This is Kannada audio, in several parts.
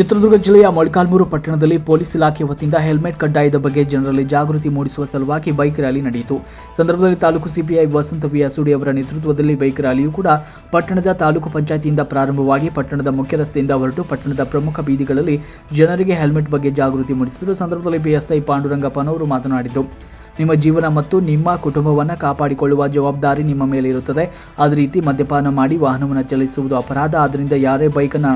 ಚಿತ್ರದುರ್ಗ ಜಿಲ್ಲೆಯ ಮೊಳಕಾಲ್ಮೂರು ಪಟ್ಟಣದಲ್ಲಿ ಪೊಲೀಸ್ ಇಲಾಖೆ ವತಿಯಿಂದ ಹೆಲ್ಮೆಟ್ ಕಡ್ಡಾಯದ ಬಗ್ಗೆ ಜನರಲ್ಲಿ ಜಾಗೃತಿ ಮೂಡಿಸುವ ಸಲುವಾಗಿ ಬೈಕ್ ರ್ಯಾಲಿ ನಡೆಯಿತು. ಸಂದರ್ಭದಲ್ಲಿ ತಾಲೂಕು ಸಿಪಿಐ ವಸಂತ ವಿ ಅಸೂಡಿ ಅವರ ನೇತೃತ್ವದಲ್ಲಿ ಬೈಕ್ ರ್ಯಾಲಿಯು ಕೂಡ ಪಟ್ಟಣದ ತಾಲೂಕು ಪಂಚಾಯತಿಯಿಂದ ಪ್ರಾರಂಭವಾಗಿ ಪಟ್ಟಣದ ಮುಖ್ಯ ರಸ್ತೆಯಿಂದ ಹೊರಟು ಪಟ್ಟಣದ ಪ್ರಮುಖ ಬೀದಿಗಳಲ್ಲಿ ಜನರಿಗೆ ಹೆಲ್ಮೆಟ್ ಬಗ್ಗೆ ಜಾಗೃತಿ ಮೂಡಿಸಿದರು. ಸಂದರ್ಭದಲ್ಲಿ ಪಿಎಸ್ಐ ಪಾಂಡುರಂಗಪ್ಪನವರು ಮಾತನಾಡಿದರು. ನಿಮ್ಮ ಜೀವನ ಮತ್ತು ನಿಮ್ಮ ಕುಟುಂಬವನ್ನು ಕಾಪಾಡಿಕೊಳ್ಳುವ ಜವಾಬ್ದಾರಿ ನಿಮ್ಮ ಮೇಲೆ ಇರುತ್ತದೆ. ಅದೇ ರೀತಿ ಮದ್ಯಪಾನ ಮಾಡಿ ವಾಹನವನ್ನು ಚಲಿಸುವುದು ಅಪರಾಧ. ಆದ್ದರಿಂದ ಯಾರೇ ಬೈಕನ್ನು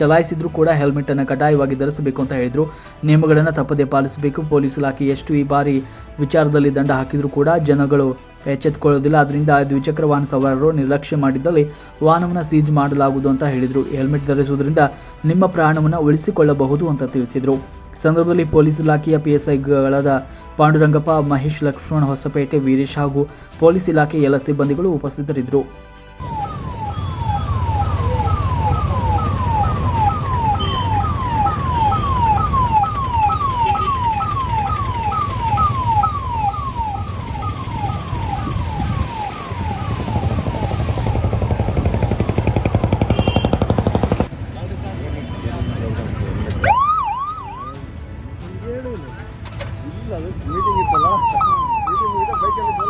ಚಲಾಯಿಸಿದ್ರೂ ಕೂಡ ಹೆಲ್ಮೆಟ್ ಅನ್ನು ಕಡ್ಡಾಯವಾಗಿ ಧರಿಸಬೇಕು ಅಂತ ಹೇಳಿದರು. ನಿಯಮಗಳನ್ನು ತಪ್ಪದೇ ಪಾಲಿಸಬೇಕು. ಪೊಲೀಸ್ ಇಲಾಖೆ ಎಷ್ಟು ಈ ಬಾರಿ ವಿಚಾರದಲ್ಲಿ ದಂಡ ಹಾಕಿದರೂ ಕೂಡ ಜನಗಳು ಎಚ್ಚೆತ್ತುಕೊಳ್ಳೋದಿಲ್ಲ ಅದರಿಂದ ದ್ವಿಚಕ್ರ ವಾಹನ ಸವಾರರು ನಿರ್ಲಕ್ಷ್ಯ ಮಾಡಿದ್ದಲ್ಲಿ ವಾಹನವನ್ನು ಸೀಜ್ ಮಾಡಲಾಗುವುದು ಅಂತ ಹೇಳಿದರು. ಹೆಲ್ಮೆಟ್ ಧರಿಸುವುದರಿಂದ ನಿಮ್ಮ ಪ್ರಾಣವನ್ನು ಉಳಿಸಿಕೊಳ್ಳಬಹುದು ಅಂತ ತಿಳಿಸಿದರು. ಸಂದರ್ಭದಲ್ಲಿ ಪೊಲೀಸ್ ಇಲಾಖೆಯ ಪಿಎಸ್ಐಗಳಾದ ಪಾಂಡುರಂಗಪ್ಪ, ಮಹೇಶ್ ಲಕ್ಷ್ಮಣ ಹೊಸಪೇಟೆ, ವೀರೇಶ್ ಹಾಗೂ ಪೊಲೀಸ್ ಇಲಾಖೆ ಎಲ್ಲ ಸಿಬ್ಬಂದಿಗಳು ಉಪಸ್ಥಿತರಿದ್ದರು. కాదు మీటింగ్ ఇప్పుడు మీటింగ్ బయట